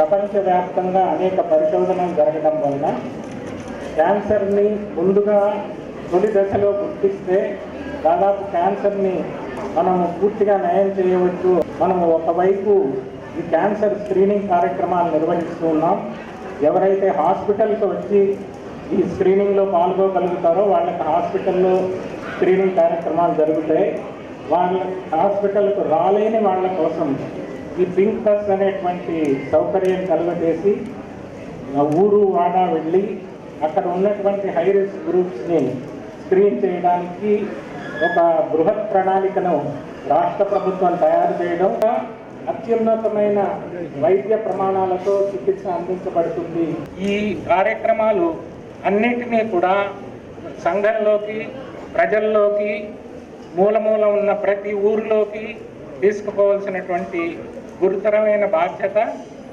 ప్రపంచవ్యాప్తంగా అనేక పరిశోధనలు జరగడం వలన క్యాన్సర్ని ముందుగా తొలి దశలో గుర్తిస్తే దాదాపు క్యాన్సర్ని మనము పూర్తిగా నయం చేయవచ్చు. మనము ఒకవైపు ఈ క్యాన్సర్ స్క్రీనింగ్ కార్యక్రమాలు నిర్వహిస్తూ ఉన్నాం. ఎవరైతే హాస్పిటల్కి వచ్చి ఈ స్క్రీనింగ్లో పాల్గొగలుగుతారో వాళ్ళకి హాస్పిటల్లో స్క్రీనింగ్ కార్యక్రమాలు జరుగుతాయి. వాళ్ళ హాస్పిటల్కు రాలేని వాళ్ళ కోసం ఈ పింక్ బస్ అనేటువంటి సౌకర్యం కలుగజేసి ఊరు వాడ వెళ్ళి అక్కడ ఉన్నటువంటి హై రిస్క్ గ్రూప్స్ని స్క్రీన్ చేయడానికి ఒక బృహత్ ప్రణాళికను రాష్ట్ర ప్రభుత్వం తయారు చేయడం అత్యున్నతమైన వైద్య ప్రమాణాలతో చికిత్స అందించబడుతుంది. ఈ కార్యక్రమాలు అన్నిటినీ కూడా సంఘంలోకి ప్రజల్లోకి మూల ఉన్న ప్రతి ఊరిలోకి తీసుకుపోవాల్సినటువంటి గురుతరమైన బాధ్యత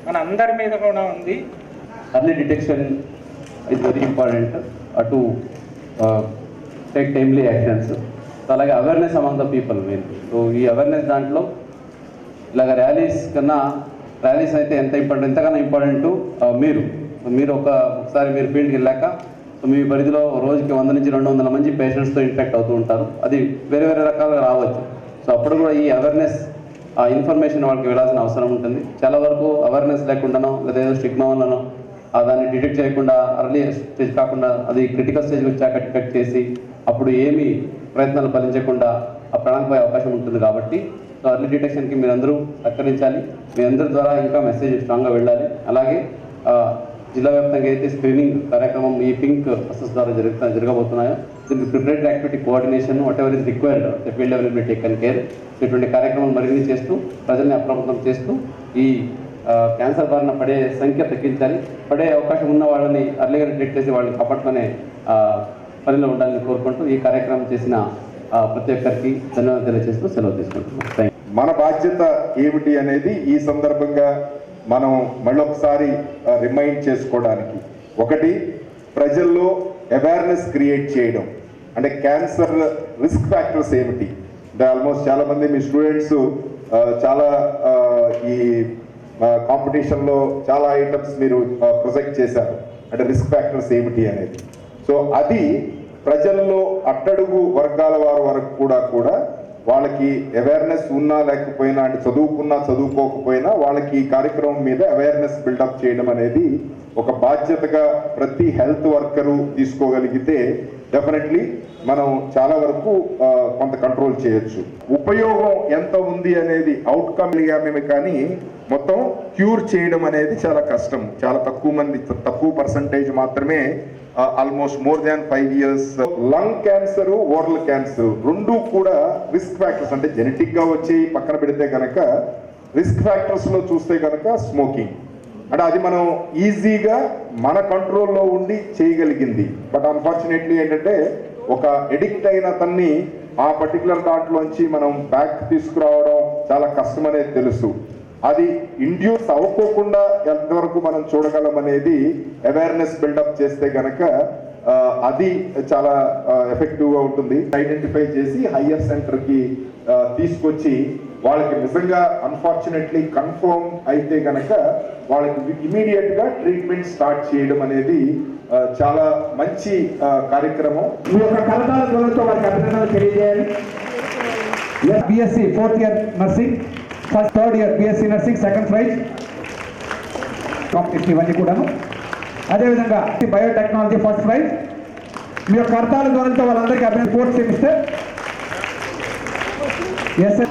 మన అందరి మీద కూడా ఉంది. Early detection is very important to take timely actions so అలాగే అవేర్నెస్ అమాంగ్ ద పీపుల్ మీరు సో ఈ అవేర్నెస్ దాంట్లో ఇలాగ ర్యాలీస్ కన్నా ర్యాలీస్ అయితే ఎంత ఇంపార్టెంట్ ఎంతకన్నా ఇంపార్టెంట్ మీరు. మీరు ఒక ఒకసారి మీరు ఫీల్డ్కి వెళ్ళాక సో మీ పరిధిలో రోజుకి వంద నుంచి రెండు వందల మంది పేషెంట్స్తో ఇన్ఫెక్ట్ అవుతూ ఉంటారు. అది వేరే వేరే రకాలుగా రావచ్చు. సో అప్పుడు కూడా ఈ అవేర్నెస్ ఆ ఇన్ఫర్మేషన్ వాళ్ళకి వెళ్ళాల్సిన అవసరం ఉంటుంది. చాలా వరకు అవేర్నెస్ లేకుండానో లేదా ఏదో స్టిగ్మా వల్లనో ఆ దాన్ని డిటెక్ట్ చేయకుండా అర్లీ స్టేజ్ కాకుండా అది క్రిటికల్ స్టేజ్ వచ్చాక డిటెక్ట్ చేసి అప్పుడు ఏమి ప్రయత్నాలు ఫలించకుండా ఆ ప్రాణానికి పోయే అవకాశం ఉంటుంది కాబట్టి సో అర్లీ డిటెక్షన్కి మీరందరూ సహకరించాలి. మీ అందరి ద్వారా ఇంకా మెసేజ్ స్ట్రాంగ్గా వెళ్ళాలి. అలాగే జిల్లా వ్యాప్తంగా అయితే స్క్రీనింగ్ కార్యక్రమం ఈ పింక్ బస్సెస్ ద్వారా జరుగుతా జరగబోతున్నాయో దీనికి preparatory activity coordination whatever is required the field level be taken care ఇటువంటి కార్యక్రమాలు మరిన్ని చేస్తూ ప్రజల్ని అప్రమత్తం చేస్తూ ఈ క్యాన్సర్ బారిన పడే సంఖ్య తగ్గించాలి. పడే అవకాశం ఉన్న వాళ్ళని అర్లీగా డిటెక్ట్ చేసి వాళ్ళని కాపాడుకునే పనిలో ఉండాలని కోరుకుంటూ ఈ కార్యక్రమం చేసిన ప్రతి ఒక్కరికి ధన్యవాదాలు తెలియజేస్తూ సెలవు తీసుకుంటున్నాం. మన బాధ్యత ఏమిటి అనేది ఈ సందర్భంగా మనం మళ్ళొకసారి రిమైండ్ చేసుకోవడానికి. ఒకటి ప్రజల్లో అవేర్నెస్ క్రియేట్ చేయడం. అంటే క్యాన్సర్ రిస్క్ ఫ్యాక్టర్స్ ఏమిటి? అంటే ఆల్మోస్ట్ చాలామంది మీ స్టూడెంట్స్ చాలా ఈ కాంపిటీషన్లో చాలా ఐటమ్స్ మీరు ప్రొజెక్ట్ చేశారు. అంటే రిస్క్ ఫ్యాక్టర్స్ ఏమిటి అనేది. సో అది ప్రజల్లో అట్టడుగు వర్గాల వారి వరకు కూడా కూడా వాళ్ళకి అవేర్నెస్ ఉన్నా లేకపోయినా అంటే చదువుకున్నా చదువుకోకపోయినా వాళ్ళకి ఈ కార్యక్రమం మీద అవేర్నెస్ బిల్డప్ చేయడం అనేది ఒక బాధ్యతగా ప్రతి హెల్త్ వర్కరు తీసుకోగలిగితే డెఫినెట్లీ మనం చాలా వరకు కొంత కంట్రోల్ చేయొచ్చు. ఉపయోగం ఎంత ఉంది అనేది అవుట్కమ్ మేము కానీ మొత్తం క్యూర్ చేయడం అనేది చాలా కష్టం. చాలా తక్కువ మంది తక్కువ పర్సంటేజ్ మాత్రమే almost more than five years lung cancer oral cancer రెండు కూడా రిస్క్ ఫ్యాక్టర్స్ అంటే జెనెటిక్గా వచ్చి పక్కన పెడితే కనుక రిస్క్ ఫ్యాక్టర్స్లో చూస్తే కనుక స్మోకింగ్ అంటే అది మనం ఈజీగా మన కంట్రోల్లో ఉండి చేయగలిగింది. బట్ అన్ఫార్చునేట్లీ ఏంటంటే ఒక ఎడిక్ట్ అయిన తన్ని ఆ పర్టికులర్ దాంట్లోంచి మనం బ్యాక్ తీసుకురావడం చాలా కష్టం అనేది తెలుసు. అది ఇండ్యూస్ అవ్వకోకుండా ఎంతవరకు మనం చూడగలం అనేది అవేర్నెస్ బిల్డప్ చేస్తే గనక అది చాలా ఎఫెక్టివ్గా ఉంటుంది. ఐడెంటిఫై చేసి హయ్యర్ సెంటర్కి ఆ, తీసుకొచ్చి వాళ్ళకి నిజంగా అన్ఫార్చునేట్లీ కన్ఫర్మ్ అయితే గనక వాళ్ళకి ఇమీడియట్గా ట్రీట్మెంట్ స్టార్ట్ చేయడం అనేది చాలా మంచి కార్యక్రమం. మీ యొక్క కలతాల వారికి అభినందనలు తెలియజేయాలి. BSc fourth year nursing first third year BSc nursing second prize competition ఇవన్నీ కూడాను. అదేవిధంగా బయోటెక్నాలజీ ఫస్ట్ ప్రైజ్ మీ యొక్క కర్తాల ద్వారా వాళ్ళందరికీ అభినందన ఫోర్త్ సెమిస్టర్ ఎస్